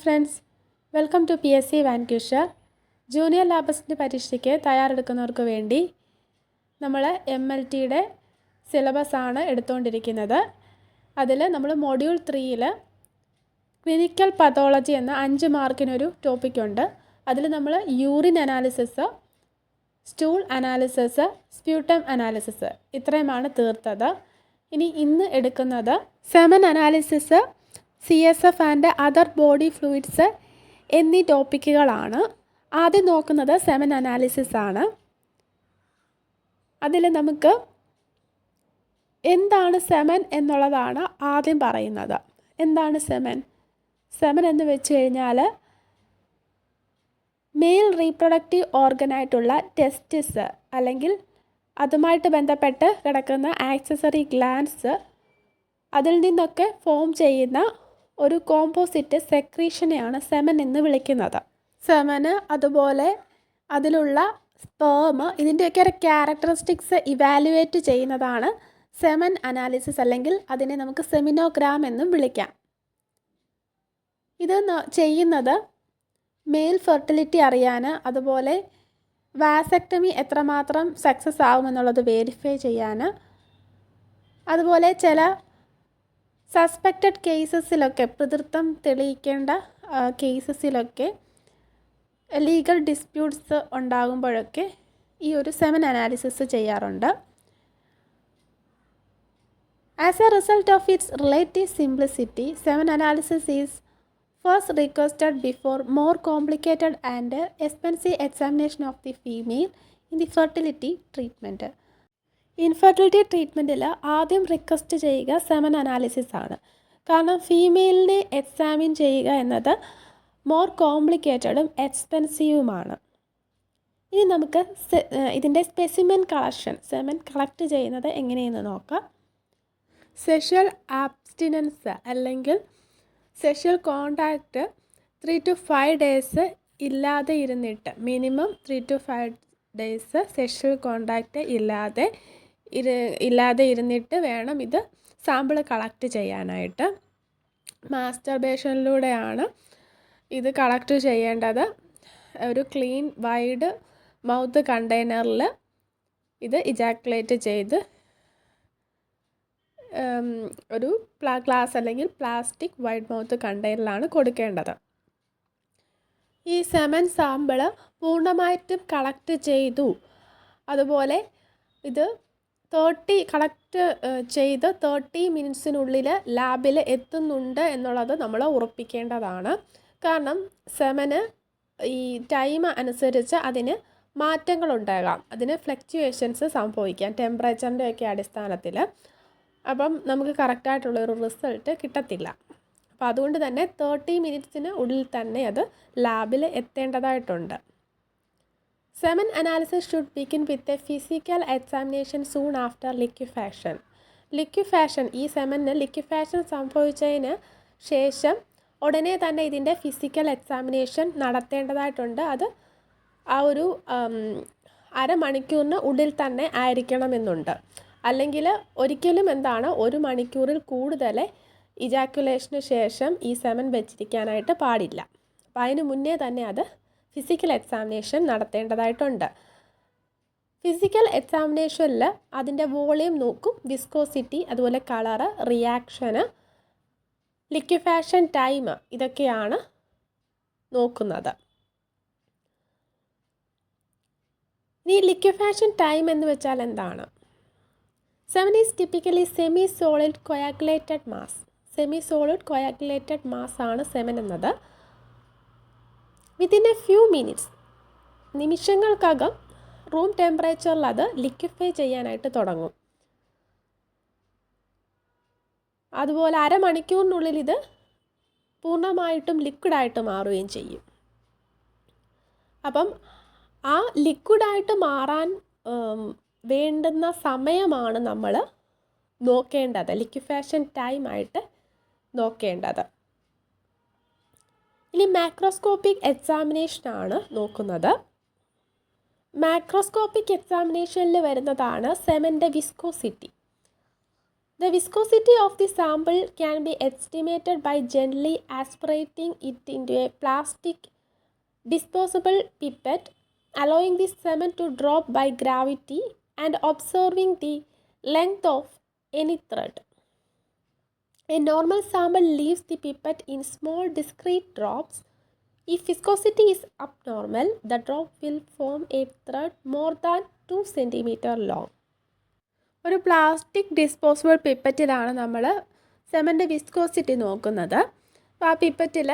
Friends welcome to P S C വാൻക്യൂഷർ junior ലാബസിന്റെ പരീക്ഷയ്ക്ക് തയ്യാറെടുക്കുന്നവർക്ക് വേണ്ടി നമ്മൾ എം എൽ ടിയുടെ സിലബസ് ആണ് എടുത്തുകൊണ്ടിരിക്കുന്നത് അതിൽ നമ്മൾ മൊഡ്യൂൾ ത്രീയിൽ ക്ലിനിക്കൽ പതോളജി എന്ന അഞ്ച് മാർക്കിനൊരു ടോപ്പിക്കുണ്ട് അതിൽ നമ്മൾ urine analysis stool analysis sputum analysis ഇത്രയുമാണ് തീർത്തത്. ഇനി ഇന്ന് എടുക്കുന്നത് semen analysis C S F and other body fluids എന്നീ ടോപ്പിക്കുകളാണ്. ആദ്യം നോക്കുന്നത് സെമൻ അനാലിസിസ് ആണ്. അതിൽ നമുക്ക് എന്താണ് സെമൻ എന്നുള്ളതാണ് ആദ്യം പറയുന്നത്. എന്താണ് സെമൻ സെമൻ എന്ന് വെച്ച് കഴിഞ്ഞാൽ മെയിൽ റീപ്രൊഡക്റ്റീവ് ഓർഗനായിട്ടുള്ള ടെസ്റ്റിസ് അല്ലെങ്കിൽ അതുമായിട്ട് ബന്ധപ്പെട്ട് കിടക്കുന്ന ആക്സസറി ഗ്ലാൻസ് അതിൽ നിന്നൊക്കെ ഫോം ചെയ്യുന്ന ഒരു കോമ്പോസിറ്റ് സെക്രീഷനെയാണ് സെമൻ എന്ന് വിളിക്കുന്നത്. സെമന് അതുപോലെ അതിലുള്ള സ്പേം ഇതിന്റെയൊക്കെ ഒരു ക്യാരക്ടറിസ്റ്റിക്സ് ഇവാലുവേറ്റ് ചെയ്യുന്നതാണ് സെമൻ അനാലിസിസ് അല്ലെങ്കിൽ അതിനെ നമുക്ക് സെമിനോഗ്രാം എന്നും വിളിക്കാം. ഇത് ചെയ്യുന്നത് മെയിൽ ഫെർട്ടിലിറ്റി അറിയാൻ അതുപോലെ വാസക്ടമി എത്രമാത്രം സക്സസ് ആകുമെന്നുള്ളത് വെരിഫൈ ചെയ്യാൻ. അതുപോലെ ചില സസ്പെക്റ്റഡ് കേസസിലൊക്കെ പിതൃത്വം തെളിയിക്കേണ്ട കേസസിലൊക്കെ ലീഗൽ ഡിസ്പ്യൂട്ട്സ് ഉണ്ടാകുമ്പോഴൊക്കെ ഈ ഒരു സെമൻ അനാലിസിസ് ചെയ്യാറുണ്ട് as a result of its relative simplicity semen analysis is first requested before more complicated and expensive examination of the female in the fertility treatment. Infertility ട്രീറ്റ്മെന്റിൽ ആദ്യം request ചെയ്യുക semen analysis ആണ്. കാരണം ഫീമെയിലിനെ examine ചെയ്യുക എന്നത് more കോംപ്ലിക്കേറ്റഡും എക്സ്പെൻസീവുമാണ്. ഇനി നമുക്ക് ഇതിന്റെ specimen collection semen collect ചെയ്യുന്നത് എങ്ങനെയെന്ന് നോക്കാം. സെക്ഷൽ ആബ്സ്റ്റിനൻസ് അല്ലെങ്കിൽ sexual contact three to five days ഇല്ലാതെ ഇരുന്നിട്ട് minimum three to five days sexual contact ഇല്ലാതെ ഇരു ഇല്ലാതെ ഇരുന്നിട്ട് വേണം ഇത് സാമ്പിൾ കളക്ട് ചെയ്യാനായിട്ട്. മാസ്റ്റർബേഷനിലൂടെയാണ് ഇത് കളക്ട് ചെയ്യേണ്ടത്. ഒരു ക്ലീൻ വൈഡ് മൗത്ത് കണ്ടെയ്നറിൽ ഇത് ഇജാക്കുലേറ്റ് ചെയ്ത് ഒരു പ്ലാ ഗ്ലാസ് അല്ലെങ്കിൽ പ്ലാസ്റ്റിക് വൈഡ് മൗത്ത് കണ്ടെയ്നറിലാണ് കൊടുക്കേണ്ടത്. ഈ സെമൻ സാമ്പിൾ പൂർണമായിട്ടും കളക്ട് ചെയ്തു. അതുപോലെ ഇത് തേർട്ടി കളക്ട് ചെയ്ത് തേർട്ടി മിനിറ്റ്സിനുള്ളിൽ ലാബിൽ എത്തുന്നുണ്ട് എന്നുള്ളത് നമ്മൾ ഉറപ്പിക്കേണ്ടതാണ്. കാരണം സെമന് ഈ ടൈം അനുസരിച്ച് അതിന് മാറ്റങ്ങളുണ്ടാകാം. അതിന് ഫ്ലക്ച്വേഷൻസ് സംഭവിക്കാം ടെമ്പറേച്ചറിന്റെ ഒക്കെ അടിസ്ഥാനത്തിൽ അപ്പം നമുക്ക് കറക്റ്റായിട്ടുള്ളൊരു റിസൾട്ട് കിട്ടത്തില്ല. അപ്പോൾ അതുകൊണ്ട് തന്നെ തേർട്ടി മിനിറ്റ്സിന് ഉള്ളിൽ തന്നെ അത് ലാബിൽ എത്തേണ്ടതായിട്ടുണ്ട്. Semen analysis should begin with a physical examination soon after liquefaction liquefaction ഈ സെമന് ലിക്വിഫാഷൻ സംഭവിച്ചതിന് ശേഷം ഉടനെ തന്നെ ഇതിന്റെ ഫിസിക്കൽ എക്സാമിനേഷൻ നടത്തേണ്ടതായിട്ടുണ്ട്. അത് ആ ഒരു അരമണിക്കൂറിന് ഉള്ളിൽ തന്നെ ആയിരിക്കണമെന്നുണ്ട്. അല്ലെങ്കിൽ ഒരിക്കലും എന്താണ് ഒരു മണിക്കൂറിൽ കൂടുതൽ ഇജാക്കുലേഷന് ശേഷം ഈ സെമൻ വെച്ചിരിക്കാനായിട്ട് പാടില്ല. അപ്പോൾ അതിന് മുന്നേ തന്നെ അത് ഫിസിക്കൽ എക്സാമിനേഷൻ നടത്തേണ്ടതായിട്ടുണ്ട്. ഫിസിക്കൽ എക്സാമിനേഷനിൽ അതിന്റെ വോളിയം നോക്കും വിസ്കോസിറ്റി അതുപോലെ കളറ് റിയാക്ഷന് ലിക്വിഫാഷൻ ടൈം ഇതൊക്കെയാണ് നോക്കുന്നത്. ഇനി ലിക്വിഫാഷൻ ടൈം എന്ന് വെച്ചാൽ എന്താണ്? Semen is typically semi solid coagulated mass semi solid coagulated mass ആണ് സെവൻ എന്നത്. വിത്തിൻ എ ഫ്യൂ മിനിറ്റ്സ് നിമിഷങ്ങൾക്കകം റൂം ടെമ്പറേച്ചറിൽ അത് ലിക്വിഫൈ ചെയ്യാനായിട്ട് തുടങ്ങും. അതുപോലെ അരമണിക്കൂറിനുള്ളിൽ ഇത് പൂർണമായിട്ടും ലിക്വിഡായിട്ട് മാറുകയും ചെയ്യും. അപ്പം ആ ലിക്വിഡായിട്ട് മാറാൻ വേണ്ടുന്ന സമയമാണ് നമ്മൾ നോക്കേണ്ടത്. ലിക്വിഫാഷൻ ടൈമായിട്ട് നോക്കേണ്ടത്. ഇനി മാക്രോസ്കോപ്പിക് എക്സാമിനേഷനാണ് നോക്കുന്നത്. മാക്രോസ്കോപ്പിക് എക്സാമിനേഷനിൽ വരുന്നതാണ് സെമന്റെ viscosity the viscosity of the sample can be estimated by generally aspirating it into a plastic disposable pipette allowing the semen to drop by gravity and observing the length of any thread A normal sample leaves the pipette in small discrete drops. If viscosity is abnormal, the drop will form a thread more than 2 cm long. ഒരു plastic disposable പിപ്പറ്റിലാണ് നമ്മൾ സെമന്റെ viscosity നോക്കുന്നത് അപ്പോൾ ആ പിപ്പറ്റിൽ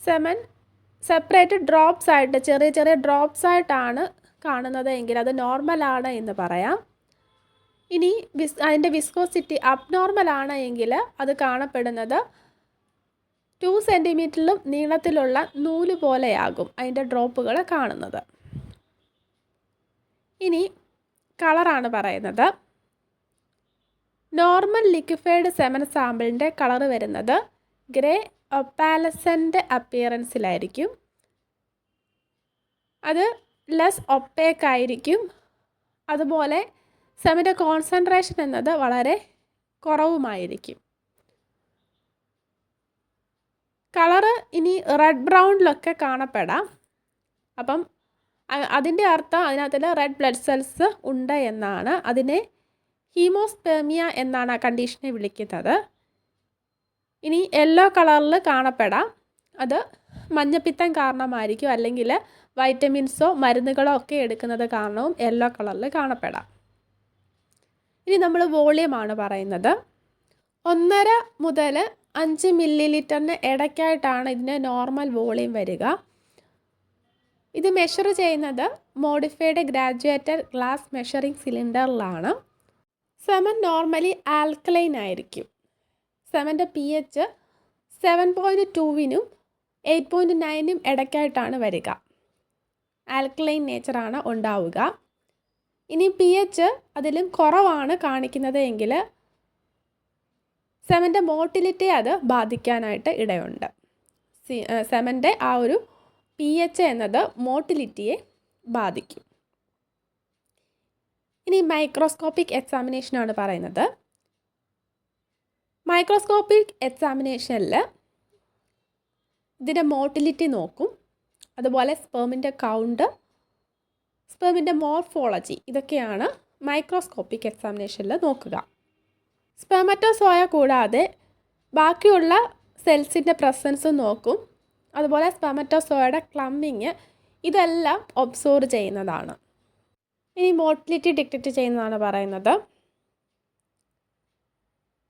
semen separate drops ആയിട്ട് ചെറിയ ചെറിയ ഡ്രോപ്സ് ആയിട്ടാണ് കാണുന്നത് എങ്കിൽ അത് നോർമലാണ് എന്ന് പറയാം ഇനി വിസ് അതിന്റെ വിസ്കോസിറ്റി അബ്നോർമൽ ആണ് എങ്കിൽ അത് കാണപ്പെടുന്നത് ടു സെന്റിമീറ്ററിലും നീളത്തിലുള്ള നൂൽ പോലെയാകും അതിന്റെ ഡ്രോപ്പുകൾ കാണുന്നത്. ഇനി കളറാണ് പറയുന്നത്. നോർമൽ ലിക്വിഫൈഡ് സെമൻ സാമ്പിളിന്റെ കളർ വരുന്നത് ഗ്രേ ഒപ്പാലസന്റ് അപ്പിയറൻസിലായിരിക്കും അത് ലെസ് ഒപ്പേക്കായിരിക്കും അതുപോലെ സെമന്റെ കോൺസെൻട്രേഷൻ എന്നത് വളരെ കുറവുമായിരിക്കും. കളറ് ഇനി റെഡ് ബ്രൗണിലൊക്കെ കാണപ്പെടാം. അപ്പം അതിന്റെ അർത്ഥം അതിനകത്തിൽ റെഡ് ബ്ലഡ് സെൽസ് ഉണ്ട് എന്നാണ്. അതിനെ ഹീമോസ്പേമിയ എന്നാണ് ആ കണ്ടീഷനെ വിളിക്കുന്നത്. ഇനി യെല്ലോ കളറിൽ കാണപ്പെടാം. അത് മഞ്ഞപ്പിത്തം കാരണമായിരിക്കും. അല്ലെങ്കിൽ വൈറ്റമിൻസോ മരുന്നുകളോ ഒക്കെ എടുക്കുന്നത് കാരണവും യെല്ലോ കളറിൽ കാണപ്പെടാം. ഇനി നമ്മൾ വോളിയമാണ് പറയുന്നത്. ഒന്നര മുതൽ അഞ്ച് മില്ലി ലിറ്ററിന് ഇടയ്ക്കായിട്ടാണ് ഇതിന് നോർമൽ വോളിയം വരിക. ഇത് മെഷർ ചെയ്യുന്നത് മോഡിഫൈഡ് ഗ്രാജുവേറ്റഡ് ഗ്ലാസ് മെഷറിംഗ് സിലിണ്ടറിലാണ് സെമൻ നോർമലി ആൽക്കലൈൻ ആയിരിക്കും. സെമന്റെ പി എച്ച് സെവൻ പോയിന്റ് ടൂവിനും എയ്റ്റ് പോയിന്റ് നയനും ഇടയ്ക്കായിട്ടാണ് വരിക. ആൽക്കലൈൻ നേച്ചറാണ് ഉണ്ടാവുക. ഇനി പി എച്ച് അതിലും കുറവാണ് കാണിക്കുന്നത് എങ്കിൽ സെമന്റെ മോട്ടിലിറ്റി അത് ബാധിക്കാനായിട്ട് ഇടയുണ്ട്. സെമന്റെ ആ ഒരു പി എച്ച് എന്നത് മോട്ടിലിറ്റിയെ ബാധിക്കും. ഇനി മൈക്രോസ്കോപ്പിക് എക്സാമിനേഷനാണ് പറയുന്നത്. മൈക്രോസ്കോപ്പിക് എക്സാമിനേഷനിൽ ഇതിന്റെ മോട്ടിലിറ്റി നോക്കും. അതുപോലെ സ്പേമിന്റെ കൗണ്ട് സ്പേമിന്റെ മോർഫോളജി ഇതൊക്കെയാണ് മൈക്രോസ്കോപ്പിക് എക്സാമിനേഷനിൽ നോക്കുക. സ്പെമറ്റോസോയ കൂടാതെ ബാക്കിയുള്ള സെൽസിന്റെ പ്രസൻസ് നോക്കും. അതുപോലെ സ്പെമറ്റോസോയുടെ ക്ലമ്മിങ് ഇതെല്ലാം ഒബ്സോർവ് ചെയ്യുന്നതാണ്. ഇനി മോട്ടിലിറ്റി ഡിക്റ്റക്റ്റ് ചെയ്യുന്നതാണ് പറയുന്നത്.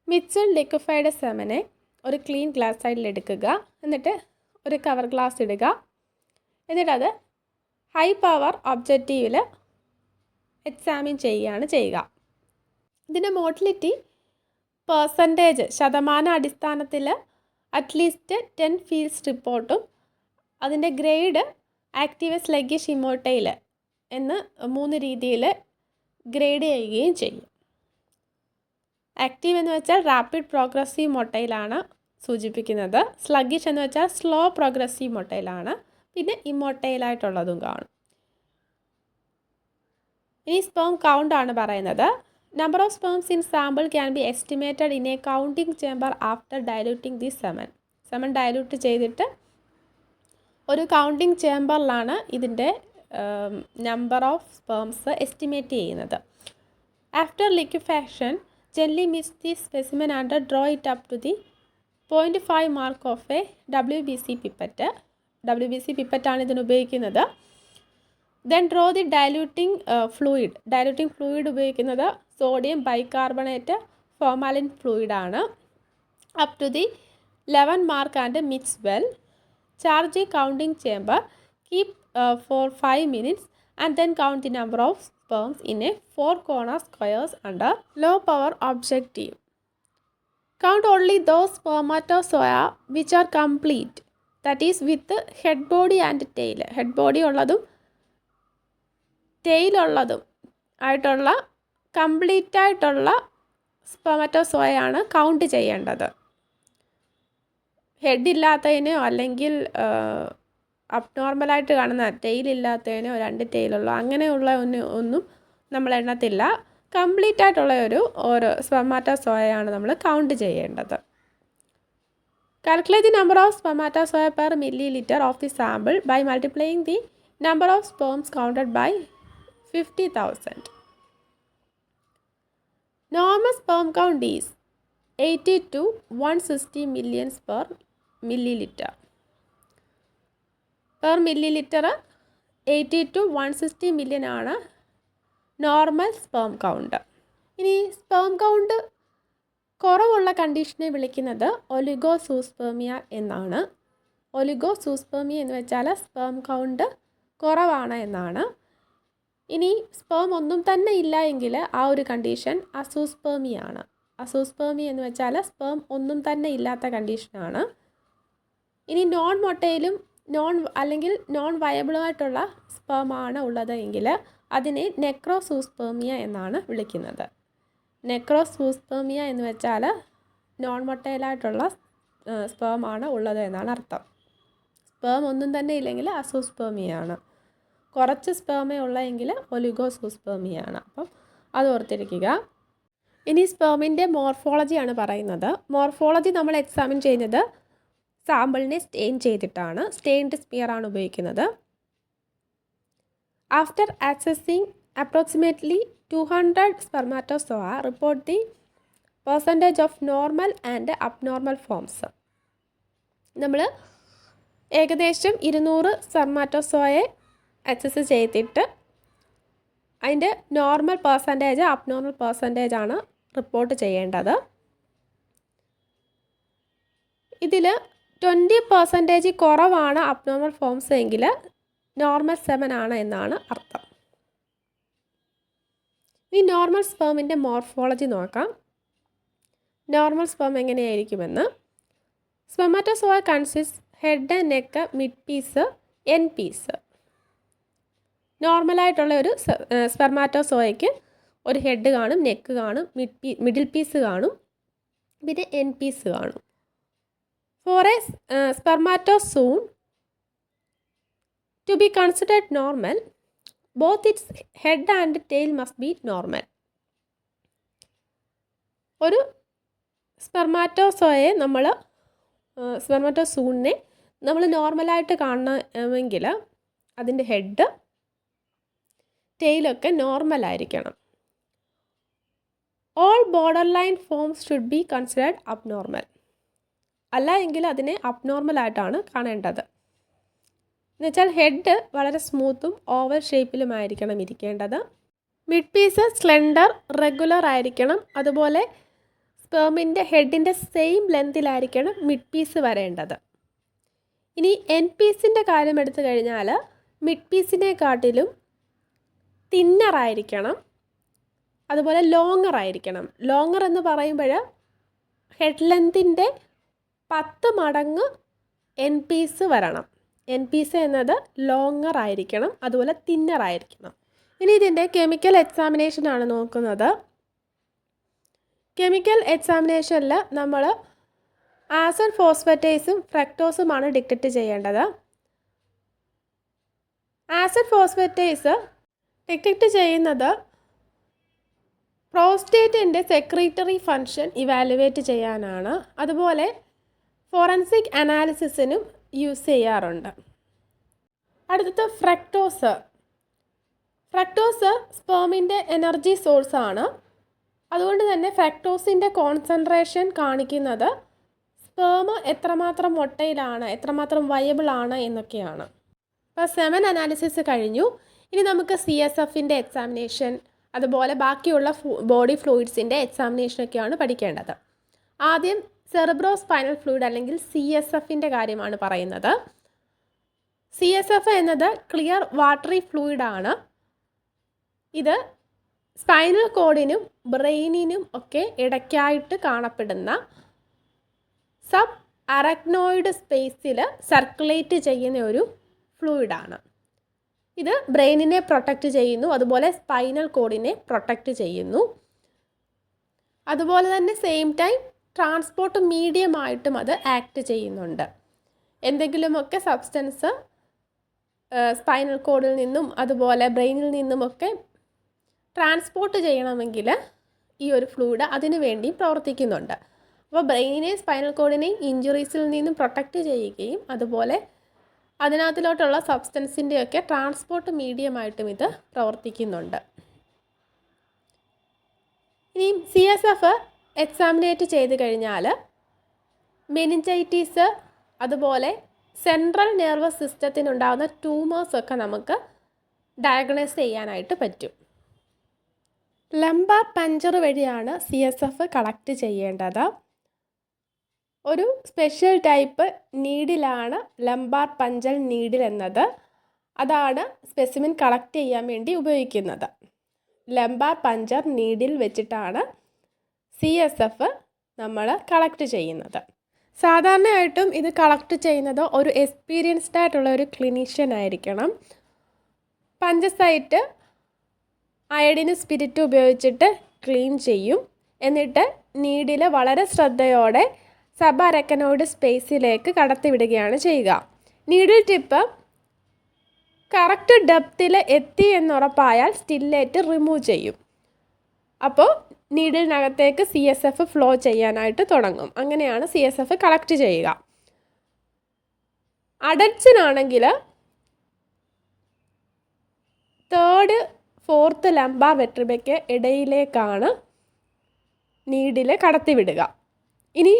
മിച്ചൽ ലിക്വിഫൈഡ് സെമനെ ഒരു ക്ലീൻ ഗ്ലാസ് സൈഡിൽ എടുക്കുക. എന്നിട്ട് ഒരു കവർ ഗ്ലാസ് ഇടുക. എന്നിട്ടത് ഹൈ പവർ ഒബ്ജക്റ്റീവിൽ എക്സാമിൻ ചെയ്യുകയാണ് ചെയ്യുക. ഇതിന്റെ മോട്ടിലിറ്റി പേഴ്സന്റേജ് ശതമാന അടിസ്ഥാനത്തിൽ അറ്റ്ലീസ്റ്റ് ടെൻ ഫീൽഡ്സ് റിപ്പോർട്ടും അതിന്റെ ഗ്രേഡ് ആക്റ്റീവ് സ്ലഗിഷ് ഷിമോട്ടയിൽ എന്ന് മൂന്ന് രീതിയിൽ ഗ്രേഡ് ചെയ്യുകയും ചെയ്യും. ആക്റ്റീവ് എന്ന് വെച്ചാൽ റാപ്പിഡ് പ്രോഗ്രസീവ് മൊട്ടയിലാണ് സൂചിപ്പിക്കുന്നത്. സ്ലഗിഷ് എന്ന് വെച്ചാൽ സ്ലോ പ്രോഗ്രസീവ് മൊട്ടൈലാണ് പിന്നെ ഇമ്മോട്ടൈലായിട്ടുള്ളതും കാണും. ഇനി സ്പേം കൗണ്ട് ആണ് പറയുന്നത്. Number of sperms in sample can be estimated in a counting chamber after diluting the semen semen dilute ചെയ്തിട്ട് ഒരു കൗണ്ടിങ് ചേമ്പറിലാണ് ഇതിന്റെ നമ്പർ ഓഫ് സ്പേംസ് എസ്റ്റിമേറ്റ് ചെയ്യുന്നത്. After liquefaction gently mix the specimen and draw it up to the point five mark of a W B C pipette W B C പിപ്പറ്റാണ് ഇതിന് ഉപയോഗിക്കുന്നത്. Then draw the diluting fluid diluting fluid ഉപയോഗിക്കുന്നത് sodium bicarbonate formalin ഫ്ലൂയിഡാണ് up to the eleven mark and mix well charge counting chamber keep for five minutes and then count the number of sperms in a four corner squares under low power objective count only those spermatozoa which are complete that is with head body and tail head body ഉള്ളതും ടെയിലുള്ളതും ആയിട്ടുള്ള complete ആയിട്ടുള്ള സ്പെമറ്റോസോയാണ് count ചെയ്യേണ്ടത്. Head ഇല്ലാത്തതിനോ അല്ലെങ്കിൽ അബ്നോർമലായിട്ട് കാണുന്ന tail ഇല്ലാത്തതിനോ രണ്ട് ടെയിലുള്ളോ അങ്ങനെയുള്ള ഒന്ന് ഒന്നും നമ്മൾ എണ്ണത്തില്ല. കംപ്ലീറ്റ് ആയിട്ടുള്ള ഒരു ഓരോ സ്പൊമാറ്റോസോയാണ് നമ്മൾ കൗണ്ട് ചെയ്യേണ്ടത്. Calculate the number of spermatozoa millilitre of the sample by multiplying the number of sperms counted by fifty thousand normal sperm count is eighty to one sixty millions per millilitre per millilitre eighty to one sixty million ആണ് normal sperm count ഇനി sperm count കുറവുള്ള കണ്ടീഷനെ വിളിക്കുന്നത് oligo സൂസ്പേമിയ എന്നാണ്. Oligo സൂസ്പേമിയ എന്ന് വെച്ചാൽ sperm count കുറവാണ് എന്നാണ്. ഇനി സ്പേം ഒന്നും തന്നെ ഇല്ല എങ്കിൽ ആ ഒരു കണ്ടീഷൻ അസൂസ്പേമിയാണ് അസൂസ്പേമി എന്ന് വെച്ചാൽ സ്പേം ഒന്നും തന്നെ ഇല്ലാത്ത കണ്ടീഷനാണ് ഇനി നോൺ മൊട്ടയിലും നോൺ അല്ലെങ്കിൽ നോൺ വയബിളുമായിട്ടുള്ള സ്പേമാണ് ഉള്ളത് എങ്കിൽ അതിനെ നെക്രോസൂസ്പേമിയ എന്നാണ് വിളിക്കുന്നത്. നെക്രോസൂസ്പേമിയ എന്ന് വെച്ചാൽ നോൺ മൊട്ടയിലായിട്ടുള്ള സ്പേമാണ് ഉള്ളത് എന്നാണ് അർത്ഥം. സ്പേം ഒന്നും തന്നെ ഇല്ലെങ്കിൽ അസൂസ്പേമിയാണ്. കുറച്ച് സ്പേമേ ഉള്ളെങ്കിൽ ഒലിഗോസൂസ്പേമിയാണ്. അപ്പം അത് ഓർത്തിരിക്കുക. ഇനി സ്പേമിന്റെ മോർഫോളജിയാണ് പറയുന്നത്. മോർഫോളജി നമ്മൾ എക്സാമിൻ ചെയ്യുന്നത് സാമ്പിളിനെ സ്റ്റെയിൻ ചെയ്തിട്ടാണ്. സ്റ്റെയിൻഡ് സ്പിയർ ആണ് ഉപയോഗിക്കുന്നത്. After accessing approximately two hundred spermatozoa report the percentage of normal and abnormal forms നമ്മൾ ഏകദേശം ഇരുന്നൂറ് സ്പെർമാറ്റോസോയെ അക്സസ് ചെയ്തിട്ട് അതിന്റെ നോർമൽ പേഴ്സന്റേജ് അബ്നോർമൽ പേഴ്സന്റേജ് ആണ് റിപ്പോർട്ട് ചെയ്യേണ്ടത്. ഇതിൽ ട്വന്റി പെർസെന്റേജ് കുറവാണ് അബ്നോർമൽ ഫോംസ് എങ്കിൽ നോർമൽ സെവൻ ആണ് എന്നാണ് അർത്ഥം. ഈ നോർമൽ സ്പേമിന്റെ മോർഫോളജി നോക്കാം. Normal sperm എങ്ങനെയായിരിക്കുമെന്ന്. Spermatozoa consist head neck mid piece end piece നോർമലായിട്ടുള്ള ഒരു സ്പെർമാറ്റോസോയയ്ക്ക് ഒരു ഹെഡ് കാണും നെക്ക് കാണും മിഡ് പീ മിഡിൽ പീസ് കാണും പിന്നെ എൻ പീസ് കാണും. For a spermatozoon to be considered normal both its head and tail must be normal ഒരു സ്പെർമാറ്റോസോയെ നമ്മൾ സ്പെർമാറ്റോസൂണിനെ നമ്മൾ നോർമലായിട്ട് കാണണമെങ്കിൽ അതിന്റെ ഹെഡ് ടെയിലൊക്കെ നോർമൽ ആയിരിക്കണം. All borderline forms should be considered abnormal അല്ല എങ്കിൽ അതിനെ അബ്നോർമൽ ആയിട്ടാണ് കാണേണ്ടത്. എന്നുവെച്ചാൽ ഹെഡ് വളരെ സ്മൂത്തും ഓവൽ ഷേപ്പിലുമായിരിക്കണം ഇരിക്കേണ്ടത്. മിഡ് പീസ് സ്ലെൻഡർ റെഗുലർ ആയിരിക്കണം. അതുപോലെ സ്പേമിന്റെ ഹെഡിന്റെ സെയിം ലെങ്തിലായിരിക്കണം മിഡ് പീസ് വരേണ്ടത്. ഇനി എൻ പീസിന്റെ കാര്യം എടുത്തു കഴിഞ്ഞാൽ മിഡ് പീസിനെക്കാട്ടിലും തിന്നർ ആയിരിക്കണം. അതുപോലെ ലോങ്ങർ ആയിരിക്കണം. ലോങ്ങർ എന്ന് പറയുമ്പോൾ ഹെഡ് ലെങ്തിന്റെ പത്ത് മടങ്ങ് എൻ പീസ് വരണം. എൻ പി സി എന്നത് ലോങ്ങർ ആയിരിക്കണം അതുപോലെ തിന്നർ ആയിരിക്കണം. ഇനി ഇതിന്റെ കെമിക്കൽ എക്സാമിനേഷൻ ആണ് നോക്കുന്നത്. കെമിക്കൽ എക്സാമിനേഷനിൽ നമ്മൾ ആസിഡ് ഫോസ്ഫറ്റേസും ഫ്രക്ടോസുമാണ് ഡിറ്റക്റ്റ് ചെയ്യേണ്ടത്. ആസിഡ് ഫോസ്ഫറ്റേസ് ഡിറ്റക്റ്റ് ചെയ്യുന്നത് പ്രോസ്റ്റേറ്റിന്റെ സെക്രട്ടറി ഫങ്ഷൻ ഇവാലുവേറ്റ് ചെയ്യാനാണ്. അതുപോലെ ഫോറൻസിക് അനാലിസിസിനും യൂസ് ചെയ്യാറുണ്ട്. അടുത്തത് ഫ്രക്ടോസ്. ഫ്രക്ടോസ് സ്പേമിന്റെ എനർജി സോഴ്സ് ആണ്. അതുകൊണ്ട് തന്നെ ഫ്രക്ടോസിന്റെ കോൺസെൻട്രേഷൻ കാണിക്കുന്നത് സ്പേമ് എത്രമാത്രം മുട്ടയിലാണ് എത്രമാത്രം ആണ് എന്നൊക്കെയാണ്. ഇപ്പോൾ സെവൻ അനാലിസിസ് കഴിഞ്ഞു. ഇനി നമുക്ക് സി എസ് എഫിന്റെ എക്സാമിനേഷൻ അതുപോലെ ബാക്കിയുള്ള ബോഡി ഫ്ലൂയിഡ്സിന്റെ എക്സാമിനേഷനൊക്കെയാണ് പഠിക്കേണ്ടത്. ആദ്യം സെറിബ്രോ സ്പൈനൽ ഫ്ലൂയിഡ് അല്ലെങ്കിൽ സി എസ് എഫിന്റെ കാര്യമാണ് പറയുന്നത്. സി എസ് എഫ് എന്നത് ക്ലിയർ വാട്ടറി ഫ്ലൂയിഡാണ് ഇത് സ്പൈനൽ കോഡിനും ബ്രെയിനിനും ഒക്കെ ഇടയ്ക്കായിട്ട് കാണപ്പെടുന്ന സബ് അറക്നോയിഡ് സ്പേസിൽ സർക്കുലേറ്റ് ചെയ്യുന്ന ഒരു ഫ്ലൂയിഡാണ് ഇത് ബ്രെയിനിനെ പ്രൊട്ടക്റ്റ് ചെയ്യുന്നു അതുപോലെ സ്പൈനൽ കോഡിനെ പ്രൊട്ടക്റ്റ് ചെയ്യുന്നു. അതുപോലെ തന്നെ സെയിം ടൈം ട്രാൻസ്പോർട്ട് മീഡിയമായിട്ടും അത് ആക്ട് ചെയ്യുന്നുണ്ട്. എന്തെങ്കിലുമൊക്കെ സബ്സ്റ്റൻസ് സ്പൈനൽ കോഡിൽ നിന്നും അതുപോലെ ബ്രെയിനിൽ നിന്നുമൊക്കെ ട്രാൻസ്പോർട്ട് ചെയ്യണമെങ്കിൽ ഈ ഒരു ഫ്ലൂയിഡ് അതിനു വേണ്ടി പ്രവർത്തിക്കുന്നുണ്ട്. അപ്പോൾ ബ്രെയിനെയും സ്പൈനൽ കോഡിനെയും ഇഞ്ചുറീസിൽ നിന്നും പ്രൊട്ടക്റ്റ് ചെയ്യുകയും അതുപോലെ അതിനകത്തിലോട്ടുള്ള സബ്സ്റ്റൻസിന്റെയൊക്കെ ട്രാൻസ്പോർട്ട് മീഡിയമായിട്ടും ഇത് പ്രവർത്തിക്കുന്നുണ്ട്. ഇനി സി എസ് എഫ് എക്സാമിനേറ്റ് ചെയ്ത് കഴിഞ്ഞാൽ മെനിഞ്ചൈറ്റീസ് അതുപോലെ സെൻട്രൽ നെർവസ് സിസ്റ്റത്തിനുണ്ടാകുന്ന ട്യൂമേഴ്സ് ഒക്കെ നമുക്ക് ഡയഗ്നോസ് ചെയ്യാനായിട്ട് പറ്റും. ലംബ പഞ്ചർ വഴിയാണ് സി എസ് എഫ് കളക്ട് ചെയ്യേണ്ടത്. ഒരു സ്പെഷ്യൽ ടൈപ്പ് നീഡിലാണ് ലംബാർ പഞ്ചൽ നീഡിൽ എന്നത്. അതാണ് സ്പെസിമിൻ കളക്ട് ചെയ്യാൻ വേണ്ടി ഉപയോഗിക്കുന്നത്. ലംബാർ പഞ്ചർ നീഡിൽ വെച്ചിട്ടാണ് സി എസ് എഫ് നമ്മൾ കളക്ട് ചെയ്യുന്നത്. സാധാരണയായിട്ടും ഇത് കളക്ട് ചെയ്യുന്നത് ഒരു എക്സ്പീരിയൻസ്ഡ് ആയിട്ടുള്ള ഒരു ക്ലിനീഷ്യൻ ആയിരിക്കണം. പഞ്ചസൈറ്റ് അയഡിന് സ്പിരിറ്റ് ഉപയോഗിച്ചിട്ട് ക്ലീൻ ചെയ്യും. എന്നിട്ട് നീഡിൽ വളരെ ശ്രദ്ധയോടെ സബ് അരക്കനോയിഡ് സ്പേസിലേക്ക് കടത്തിവിടുകയാണ് ചെയ്യുക. നീഡിൽ ടിപ്പ് കറക്റ്റ് ഡെപ്തിൽ എത്തി എന്നുറപ്പായാൽ സ്റ്റില്ലേറ്റ് റിമൂവ് ചെയ്യും. അപ്പോൾ നീഡിലിനകത്തേക്ക് സി എസ് എഫ് ഫ്ലോ ചെയ്യാനായിട്ട് തുടങ്ങും. അങ്ങനെയാണ് സി എസ് എഫ് കളക്ട് ചെയ്യുക. അഡൽസിനാണെങ്കിൽ തേർഡ് ഫോർത്ത് ലംബാർ വെട്രിബയ്ക്ക് ഇടയിലേക്കാണ് നീഡിൽ കടത്തിവിടുക. ഇനി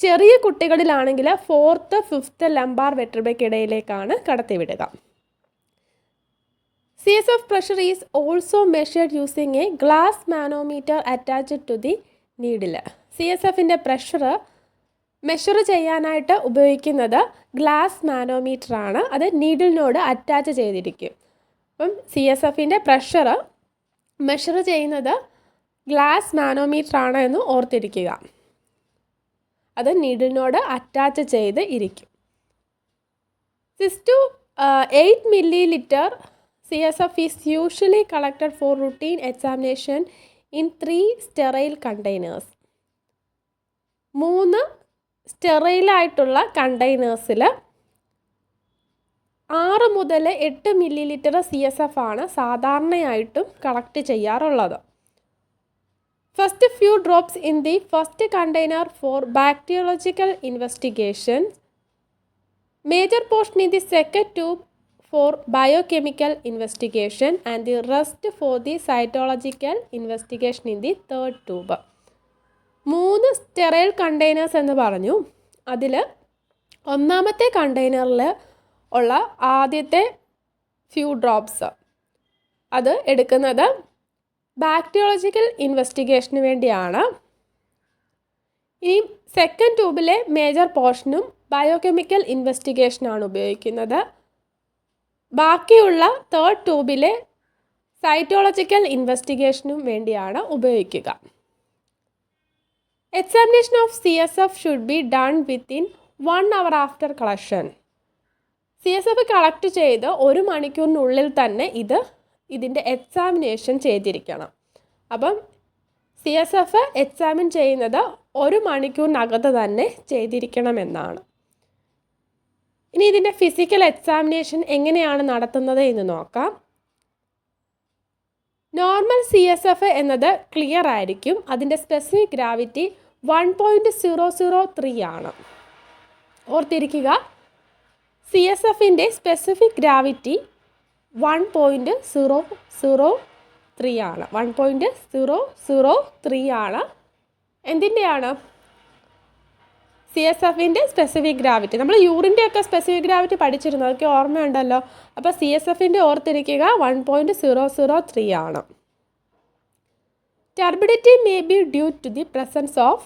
ചെറിയ കുട്ടികളിലാണെങ്കിൽ ഫോർത്ത് ഫിഫ്ത്ത് ലംബാർ വെട്രിബയ്ക്ക് ഇടയിലേക്കാണ് കടത്തിവിടുക. C S F pressure is also measured using a glass manometer attached to the needle C S എഫിന്റെ പ്രഷർ മെഷർ ചെയ്യാനായിട്ട് ഉപയോഗിക്കുന്നത് ഗ്ലാസ് മാനോമീറ്റർ ആണ്. അത് നീഡിലിനോട് അറ്റാച്ച് ചെയ്തിരിക്കും. അപ്പം സി എസ് എഫിന്റെ പ്രഷർ മെഷർ ചെയ്യുന്നത് ഗ്ലാസ് മാനോമീറ്റർ ആണ് എന്ന് ഓർത്തിരിക്കുക. അത് നീഡിലിനോട് അറ്റാച്ച് ചെയ്ത് ഇരിക്കും. Two eight millilitre C S F is usually collected for routine examination in three sterile containers മൂന്ന് സ്റ്റെറൈലായിട്ടുള്ള കണ്ടെയ്നേഴ്സിൽ ആറ് മുതൽ എട്ട് millilitre C S F ആണ് സാധാരണയായിട്ടും കളക്ട് ചെയ്യാറുള്ളത്. First few drops in the first container for bacteriological investigation major portion in the second tube for biochemical investigation and the rest for the cytological investigation in the third tube മൂന്ന് sterile containers എന്ന് പറഞ്ഞു. അതിൽ ഒന്നാമത്തെ കണ്ടെയ്നറിൽ ഉള്ള ആദ്യത്തെ few drops അത് എടുക്കുന്നത് bacteriological ഇൻവെസ്റ്റിഗേഷന് വേണ്ടിയാണ്. ഇനി സെക്കൻഡ് ട്യൂബിലെ മേജർ പോർഷനും ബയോകെമിക്കൽ ഇൻവെസ്റ്റിഗേഷനാണ് ഉപയോഗിക്കുന്നത്. ബാക്കിയുള്ള തേർഡ് ട്യൂബിലെ സൈറ്റോളജിക്കൽ ഇൻവെസ്റ്റിഗേഷനും വേണ്ടിയാണ് ഉപയോഗിക്കുക. Examination of C S F should be done within one hour after collection C S F collect ചെയ്ത് ഒരു മണിക്കൂറിനുള്ളിൽ തന്നെ ഇത് ഇതിന്റെ എക്സാമിനേഷൻ ചെയ്തിരിക്കണം. അപ്പം സി എസ് എഫ് എക്സാമിൻ ചെയ്യുന്നത് ഒരു മണിക്കൂറിനകത്ത് തന്നെ ചെയ്തിരിക്കണമെന്നാണ്. ഇനി ഇതിന്റെ ഫിസിക്കൽ എക്സാമിനേഷൻ എങ്ങനെയാണ് നടത്തുന്നത് എന്ന് നോക്കാം. നോർമൽ സി എസ് എഫ് എന്നത് ക്ലിയർ ആയിരിക്കും. അതിന്റെ specific gravity one point zero zero three ആണ്. ഓർത്തിരിക്കുക സി എസ് എഫിന്റെ specific gravity one point zero zero three ആണ്. One point zero zero three ആണ്. എന്തിന്റെയാണ് സി എസ് എഫിന്റെ സ്പെസിഫിക് ഗ്രാവിറ്റി നമ്മൾ യൂറിന്റെ ഒക്കെ സ്പെസിഫിക് ഗ്രാവിറ്റി പഠിച്ചിരുന്നു. അതൊക്കെ ഓർമ്മയുണ്ടല്ലോ. അപ്പോൾ സി എസ് എഫിന്റെ ഓർത്തിരിക്കുക one point zero zero three ആണ്. Turbidity may be due to the presence of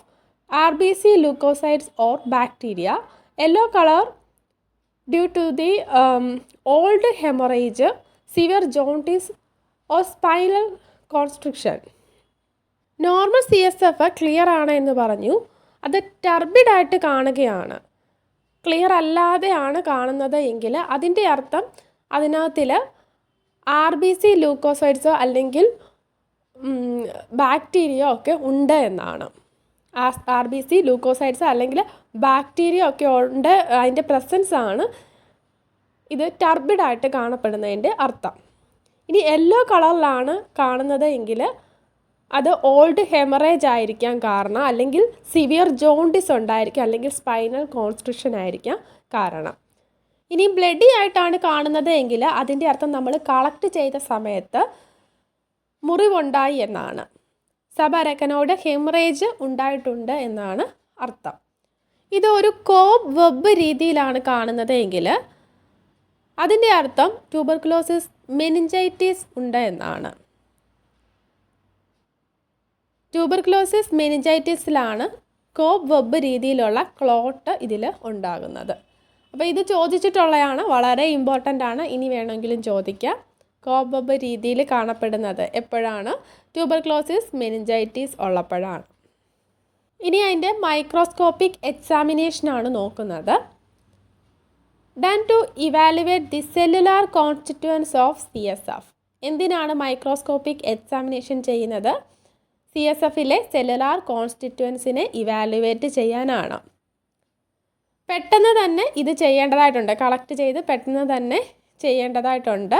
R B C leucocytes or bacteria yellow colour due to the old haemorrhage severe jaundice or spinal constriction normal C S F clear ആണ് എന്ന് പറഞ്ഞു. അത് ടർബിഡായിട്ട് കാണുകയാണ്. Clear അല്ലാതെയാണ് കാണുന്നത് എങ്കിൽ അതിന്റെ അർത്ഥം അതിനകത്തിൽ ആർ ബി സി ലൂക്കോസൈഡ്സോ അല്ലെങ്കിൽ ബാക്ടീരിയ ഒക്കെ ഉണ്ട് എന്നാണ്. ആർ ബി സി ലൂക്കോസൈഡ്സ് അല്ലെങ്കിൽ ബാക്ടീരിയ ഒക്കെ ഉണ്ട് അതിന്റെ പ്രസൻസ് ആണ് ഇത് ടർബിഡായിട്ട് കാണപ്പെടുന്നതിന്റെ അർത്ഥം. ഇനി യെല്ലോ കളറിലാണ് കാണുന്നത് എങ്കിൽ അത് ഓൾഡ് ഹെമറേജ് ആയിരിക്കാൻ കാരണം അല്ലെങ്കിൽ സിവിയർ ജോണ്ടിസ് ഉണ്ടായിരിക്കാം അല്ലെങ്കിൽ സ്പൈനൽ കോൺസ്ട്രിക്ഷൻ ആയിരിക്കാം കാരണം. ഇനി ബ്ലഡി ആയിട്ടാണ് കാണുന്നത് എങ്കിൽ അതിന്റെ അർത്ഥം നമ്മൾ കളക്ട് ചെയ്ത സമയത്ത് മുറിവുണ്ടായി എന്നാണ്. സബരക്കനോട് ഹെമറേജ് ഉണ്ടായിട്ടുണ്ട് എന്നാണ് അർത്ഥം. ഇത് ഒരു കോബ് വെബ് രീതിയിലാണ് കാണുന്നത് എങ്കിൽ അതിന്റെ അർത്ഥം ട്യൂബർക്ലോസിസ് മെനിഞ്ചൈറ്റിസ് ഉണ്ട് എന്നാണ്. ട്യൂബർക്ലോസിസ് മെനിഞ്ചൈറ്റിസിലാണ് കോബ് വെബ് രീതിയിലുള്ള ക്ലോട്ട് ഇതിൽ ഉണ്ടാകുന്നത്. അപ്പോൾ ഇത് ചോദിച്ചിട്ടുള്ളതാണ് വളരെ ഇമ്പോർട്ടന്റ് ആണ്. ഇനി വേണമെങ്കിലും ചോദിക്കാം. കോബ് വെബ് രീതിയിൽ കാണപ്പെടുന്നത് എപ്പോഴാണ്? ട്യൂബർക്ലോസിസ് മെനിഞ്ചൈറ്റിസ് ഉള്ളപ്പോഴാണ്. ഇനി അതിന്റെ മൈക്രോസ്കോപ്പിക് എക്സാമിനേഷനാണ് നോക്കുന്നത്. Done to evaluate the cellular constituents of C S F എന്തിനാണ് മൈക്രോസ്കോപ്പിക് എക്സാമിനേഷൻ ചെയ്യുന്നത്? സി എസ് എഫിലെ സെല്ലുലാർ കോൺസ്റ്റിറ്റ്യുവൻസിനെ ഇവാലുവേറ്റ് ചെയ്യാനാണ്. പെട്ടെന്ന് തന്നെ ഇത് ചെയ്യേണ്ടതായിട്ടുണ്ട്. കളക്ട് ചെയ്ത് പെട്ടെന്ന് തന്നെ ചെയ്യേണ്ടതായിട്ടുണ്ട്.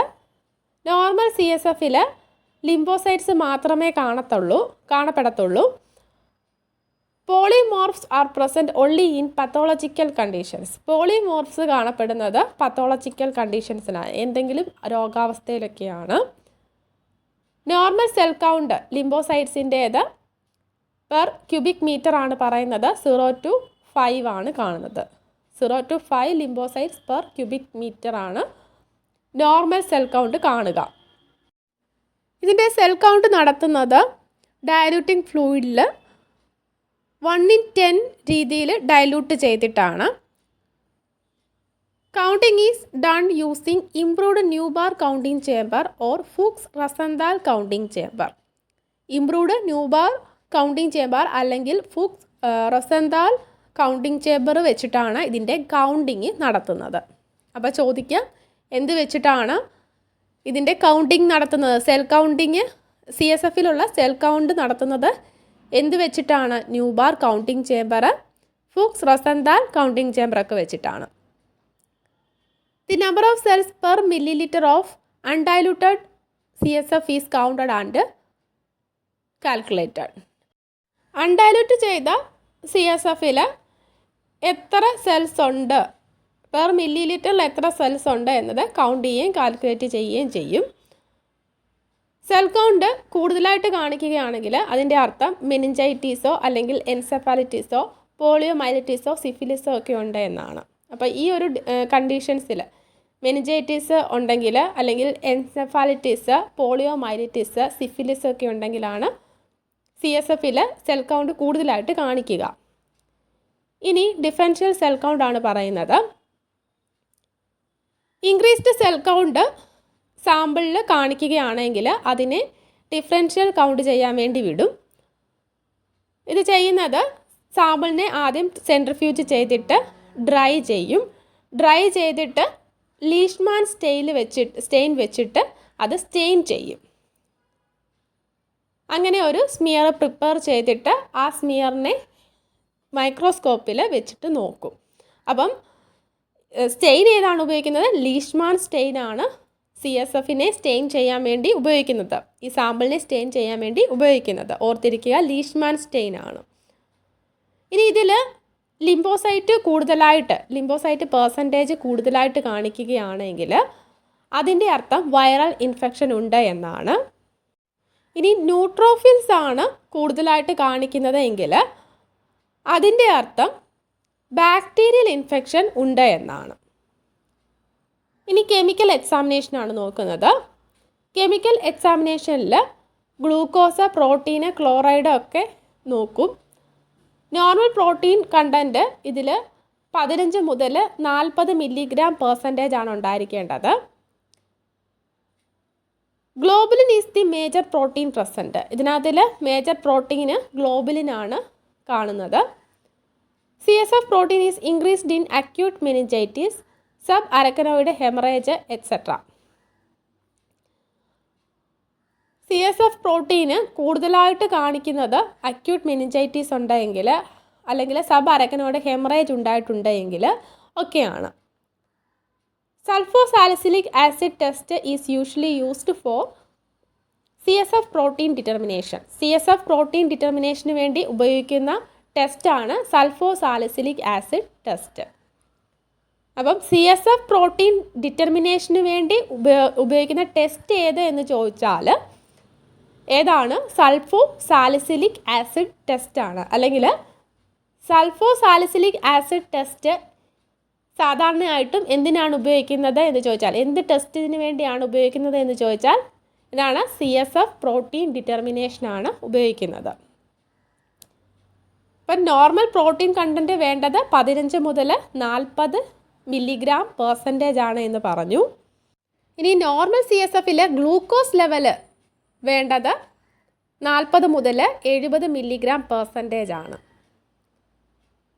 നോർമൽ സി എസ് എഫിൽ ലിംബോസൈറ്റ്സ് മാത്രമേ കാണത്തുള്ളൂ കാണപ്പെടത്തുള്ളൂ. Polymorphs are present only in pathological conditions polymorphs കാണപ്പെടുന്നത് പത്തോളജിക്കൽ കണ്ടീഷൻസിനാണ് എന്തെങ്കിലും രോഗാവസ്ഥയിലൊക്കെയാണ്. നോർമൽ സെൽ കൗണ്ട് ലിംബോസൈറ്റ്സിന്റേത് പെർ ക്യൂബിക് മീറ്റർ ആണ് പറയുന്നത്. സീറോ ടു ഫൈവ് ആണ് കാണുന്നത്. Zero to five lymphocytes per cubic metre ആണ് നോർമൽ സെൽ കൗണ്ട് കാണുക. ഇതിന്റെ സെൽ കൗണ്ട് നടത്തുന്നത് ഡയലൂട്ടിംഗ് ഫ്ലൂയിഡിൽ വൺ ഇൻ ടെൻ രീതിയിൽ ഡയലൂട്ട് ചെയ്തിട്ടാണ്. Counting is done using improved Neubauer counting chamber or Fuchs Rosenthal counting chamber improved Neubauer counting chamber അല്ലെങ്കിൽ Fuchs Rosenthal counting chamber വെച്ചിട്ടാണ് ഇതിന്റെ counting നടത്തുന്നത്. അപ്പോൾ ചോദിക്കാം എന്ത് വെച്ചിട്ടാണ് ഇതിന്റെ കൗണ്ടിങ് നടത്തുന്നത്? സെൽ കൗണ്ടിങ് സി എസ് എഫിലുള്ള സെൽ കൗണ്ട് നടത്തുന്നത് എന്ത് വെച്ചിട്ടാണ്? Neubauer counting chamber Fuchs Rosenthal counting ചേംബറൊക്കെ വെച്ചിട്ടാണ്. The number of cells per millilitre of undiluted C S F is counted and calculated undilute ചെയ്ത സി എസ് എഫിൽ എത്ര cells ഉണ്ട്? Per milli ലിറ്ററിൽ എത്ര സെൽസ് ഉണ്ട് എന്നത് കൗണ്ട് ചെയ്യുകയും കാൽക്കുലേറ്റ് ചെയ്യുകയും ചെയ്യും. സെൽ കൗണ്ട് കൂടുതലായിട്ട് കാണിക്കുകയാണെങ്കിൽ അതിന്റെ അർത്ഥം മെനിഞ്ചൈറ്റീസോ അല്ലെങ്കിൽ എൻസെഫാലിറ്റീസോ പോളിയോ മൈലറ്റീസോ സിഫിലിസോ ഒക്കെ ഉണ്ട് എന്നാണ്. അപ്പോൾ ഈ ഒരു കണ്ടീഷൻസിൽ മെനിഞ്ചൈറ്റീസ് ഉണ്ടെങ്കിൽ അല്ലെങ്കിൽ എൻസെഫാലിറ്റീസ് പോളിയോ മൈലറ്റീസ് സിഫിലിസ് ഒക്കെ ഉണ്ടെങ്കിലാണ് സി എസ് എഫിൽ സെൽ കൗണ്ട് കൂടുതലായിട്ട് കാണിക്കുക. ഇനി ഡിഫറൻഷ്യൽ സെൽ കൗണ്ട് ആണ് പറയുന്നത്. ഇൻക്രീസ്ഡ് സെൽ കൗണ്ട് സാമ്പിളിൽ കാണിക്കുകയാണെങ്കിൽ അതിനെ ഡിഫറൻഷ്യൽ കൗണ്ട് ചെയ്യാൻ വേണ്ടി വിടും. ഇത് ചെയ്യുന്നത് സാമ്പിളിനെ ആദ്യം സെൻട്രിഫ്യൂജ് ചെയ്തിട്ട് ഡ്രൈ ചെയ്യും. ഡ്രൈ ചെയ്തിട്ട് ലീഷ്മാൻ സ്റ്റെയിൽ വെച്ചിട്ട് സ്റ്റെയിൻ വെച്ചിട്ട് അത് സ്റ്റെയിൻ ചെയ്യും. അങ്ങനെ ഒരു സ്മിയർ പ്രിപ്പയർ ചെയ്തിട്ട് ആ സ്മിയറിനെ മൈക്രോസ്കോപ്പിൽ വെച്ചിട്ട് നോക്കും. അപ്പം സ്റ്റെയിൻ ഏതാണ് ഉപയോഗിക്കുന്നത്? ലീഷ്മാൻ സ്റ്റെയിൻ ആണ് സി എസ് എഫിനെ സ്റ്റെയിൻ ചെയ്യാൻ വേണ്ടി ഉപയോഗിക്കുന്നത്. ഈ സാമ്പിളിനെ സ്റ്റെയിൻ ചെയ്യാൻ വേണ്ടി ഉപയോഗിക്കുന്നത്. ഓർത്തിരിക്കുക ലീഷ്മാൻ സ്റ്റെയിൻ ആണ് ഇനി ഇതിൽ ലിംബോസൈറ്റ് കൂടുതലായിട്ട് ലിംബോസൈറ്റ് പേഴ്സന്റേജ് കൂടുതലായിട്ട് കാണിക്കുകയാണെങ്കിൽ അതിന്റെ അർത്ഥം വൈറൽ ഇൻഫെക്ഷൻ ഉണ്ട് എന്നാണ്. ഇനി ന്യൂട്രോഫിൽസ് ആണ് കൂടുതലായിട്ട് കാണിക്കുന്നത് എങ്കിൽ അതിന്റെ അർത്ഥം ബാക്ടീരിയൽ ഇൻഫെക്ഷൻ ഉണ്ട് എന്നാണ്. ഇനി കെമിക്കൽ എക്സാമിനേഷനാണ് നോക്കുന്നത്. കെമിക്കൽ എക്സാമിനേഷനിൽ ഗ്ലൂക്കോസ് പ്രോട്ടീന് ക്ലോറൈഡ് ഒക്കെ നോക്കും. നോർമൽ പ്രോട്ടീൻ കണ്ടന്റ് ഇതിൽ പതിനഞ്ച് മുതൽ നാൽപ്പത് മില്ലിഗ്രാം പെർസെന്റേജ് ആണ് ഉണ്ടായിരിക്കേണ്ടത്. Globulin is the major protein present ഇതിനകത്തിൽ major പ്രോട്ടീന് ഗ്ലോബുലിനാണ് കാണുന്നത്. C S F protein is increased in acute meningitis subarachnoid haemorrhage etcetera C S F protein കൂടുതലായിട്ട് കാണിക്കുന്നത് അക്യൂട്ട് മെനിഞ്ചൈറ്റീസ് ഉണ്ടെങ്കിൽ അല്ലെങ്കിൽ സബ് അരക്കനോട് ഹെമറേജ് ഉണ്ടായിട്ടുണ്ടെങ്കിൽ ഒക്കെയാണ്. Sulphosalicylic acid test is usually used for C S F protein determination C S F protein ഡിറ്റർമിനേഷന് വേണ്ടി ഉപയോഗിക്കുന്ന ടെസ്റ്റാണ് sulphosalicylic acid test അപ്പം സി എസ് എഫ് പ്രോട്ടീൻ ഡിറ്റർമിനേഷന് വേണ്ടി ഉപയോഗിക്കുന്ന ടെസ്റ്റ് ഏത് എന്ന് ചോദിച്ചാൽ ഏതാണ്? സൾഫോ സാലിസിലിക് ആസിഡ് ടെസ്റ്റ് ആണ്. അല്ലെങ്കിൽ സൾഫോ സാലിസിലിക് ആസിഡ് ടെസ്റ്റ് സാധാരണയായിട്ടും എന്തിനാണ് ഉപയോഗിക്കുന്നത് എന്ന് ചോദിച്ചാൽ എന്ത് ടെസ്റ്റിന് വേണ്ടിയാണ് ഉപയോഗിക്കുന്നത് എന്ന് ചോദിച്ചാൽ ഇതാണ് സി എസ് എഫ് പ്രോട്ടീൻ ഡിറ്റർമിനേഷനാണ് ഉപയോഗിക്കുന്നത്. ഇപ്പം നോർമൽ പ്രോട്ടീൻ കണ്ടന്റ് വേണ്ടത് പതിനഞ്ച് മുതൽ നാൽപ്പത് മില്ലിഗ്രാം പെർസെന്റേജ് ആണ് എന്ന് പറഞ്ഞു. ഇനി നോർമൽ സി എസ് എഫിൽ ഗ്ലൂക്കോസ് ലെവൽ വേണ്ടത് നാൽപ്പത് മുതൽ എഴുപത് മില്ലിഗ്രാം പെർസെന്റേജ് ആണ്.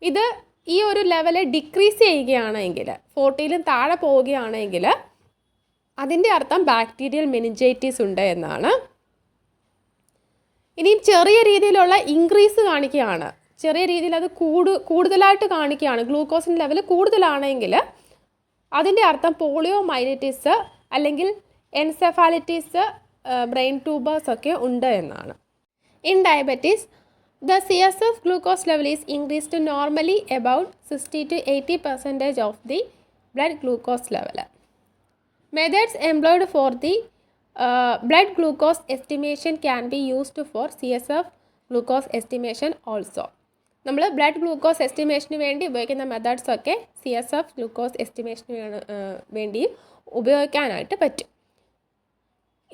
ഇത് ഈ ഒരു ലെവൽ ഡിക്രീസ് ചെയ്യുകയാണെങ്കിൽ ഫോർട്ടിയിലും താഴെ പോവുകയാണെങ്കിൽ അതിന്റെ അർത്ഥം ബാക്ടീരിയൽ മെനിഞ്ചൈറ്റീസ് ഉണ്ട് എന്നാണ്. ഇനിയും ചെറിയ രീതിയിലുള്ള ഇൻക്രീസ് കാണിക്കുകയാണ്. ചെറിയ രീതിയിൽ അത് കൂടു കൂടുതലായിട്ട് കാണിക്കുകയാണ്. ഗ്ലൂക്കോസിന്റെ ലെവൽ കൂടുതലാണെങ്കിൽ അതിന്റെ അർത്ഥം പോളിയോ മൈലറ്റിസ് അല്ലെങ്കിൽ എൻസെഫാലിറ്റീസ് ബ്രെയിൻ ട്യൂബേഴ്സ് ഒക്കെ ഉണ്ട് എന്നാണ്. In diabetes the C S F glucose level is increase to normally about sixty to eighty percentage of the blood glucose level methods employed for the blood glucose estimation can be used for C S F glucose estimation also നമ്മൾ blood glucose എസ്റ്റിമേഷന് വേണ്ടി ഉപയോഗിക്കുന്ന methods ഒക്കെ C S F glucose എസ്റ്റിമേഷന് വേണ്ടിയും ഉപയോഗിക്കാനായിട്ട് പറ്റും.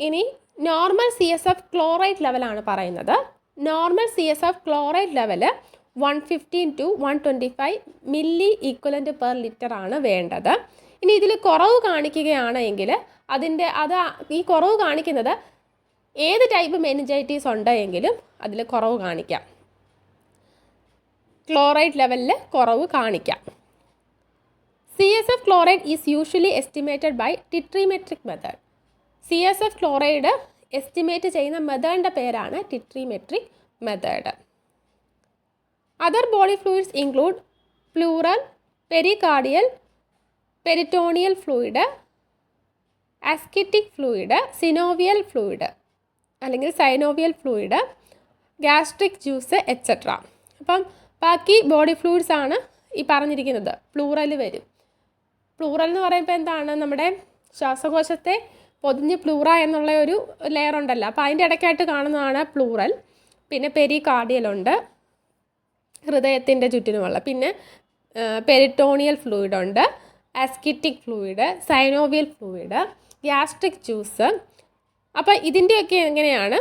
ഇനി normal C S F chloride ലെവലാണ് പറയുന്നത്. Normal C S F chloride level one fifteen to one twenty five milli equivalent per litre ആണ് വേണ്ടത്. ഇനി ഇതിൽ കുറവ് കാണിക്കുകയാണെങ്കിൽ അതിന്റെ അത് ഈ കുറവ് കാണിക്കുന്നത് ഏത് ടൈപ്പ് മെനിജൈറ്റീസ് ഉണ്ടെങ്കിലും അതിൽ കുറവ് കാണിക്കാം. ക്ലോറൈഡ് ലെവലിൽ കുറവ് കാണിക്കാം. C S F chloride is usually estimated by titrimetric method C S F chloride estimate ചെയ്യുന്ന മെത്തേഡിന്റെ പേരാണ് titrimetric method other body fluids include pleural pericardial peritoneal fluid ascitic fluid synovial fluid അല്ലെങ്കിൽ synovial fluid gastric juice etcetera അപ്പം ബാക്കി body fluids ആണ് ഈ പറഞ്ഞിരിക്കുന്നത്. Plural വരും. പ്ലൂറൽ എന്ന് പറയുമ്പോൾ എന്താണ്? നമ്മുടെ ശ്വാസകോശത്തെ പൊതിഞ്ഞ് പ്ലൂറ എന്നുള്ള ഒരു ലെയർ ഉണ്ടല്ലോ. അപ്പോൾ അതിന്റെ ഇടയ്ക്കായിട്ട് കാണുന്നതാണ് പ്ലൂറൽ പിന്നെ പെരികാർഡിയലുണ്ട് ഹൃദയത്തിന്റെ ചുറ്റിനുമുള്ള. പിന്നെ പെരിറ്റോണിയൽ ഫ്ലൂയിഡ് ഉണ്ട്. Ascitic fluid synovial fluid gastric juice അപ്പോൾ ഇതിന്റെയൊക്കെ എങ്ങനെയാണ്?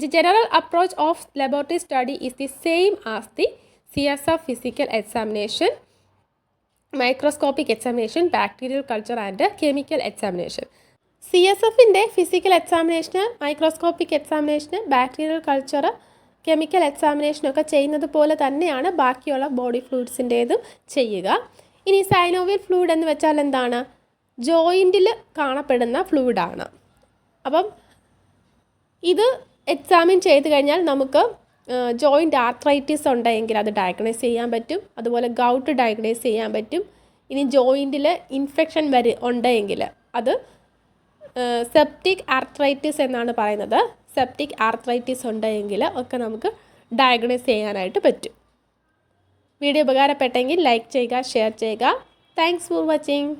The general approach of laboratory study is the same as the C S F physical examination microscopic examination bacterial culture and chemical examination C S എഫിന്റെ physical എക്സാമിനേഷന് microscopic എക്സാമിനേഷന് bacterial culture chemical എക്സാമിനേഷനൊക്കെ ചെയ്യുന്നത് പോലെ തന്നെയാണ് ബാക്കിയുള്ള ബോഡി ഫ്ലൂയിഡ്സിന്റേതും ചെയ്യുക. ഇനി സൈനോവിയൽ ഫ്ലൂയിഡ് എന്ന് വെച്ചാൽ എന്താണ്? ജോയിന്റിൽ കാണപ്പെടുന്ന ഫ്ലൂയിഡാണ് അപ്പം ഇത് എക്സാമിൻ ചെയ്ത് കഴിഞ്ഞാൽ നമുക്ക് ജോയിന്റ് ആർത്രൈറ്റിസ് ഉണ്ടെങ്കിൽ അത് ഡയഗ്നൈസ് ചെയ്യാൻ പറ്റും. അതുപോലെ ഗൗട്ട് ഡയഗ്നൈസ് ചെയ്യാൻ പറ്റും. ഇനി ജോയിന്റിൽ ഇൻഫെക്ഷൻ വരെ ഉണ്ടെങ്കിൽ അത് സെപ്റ്റിക് ആർത്രൈറ്റിസ് എന്നാണ് പറയുന്നത്. സെപ്റ്റിക് ആർത്രൈറ്റിസ് ഉണ്ടെങ്കിൽ ഒക്കെ നമുക്ക് ഡയഗ്നോസ് ചെയ്യാനായിട്ട് പറ്റും. വീഡിയോ ഉപകാരപ്പെട്ടെങ്കിൽ ലൈക്ക് ചെയ്യുക ഷെയർ ചെയ്യുക. Thanks for watching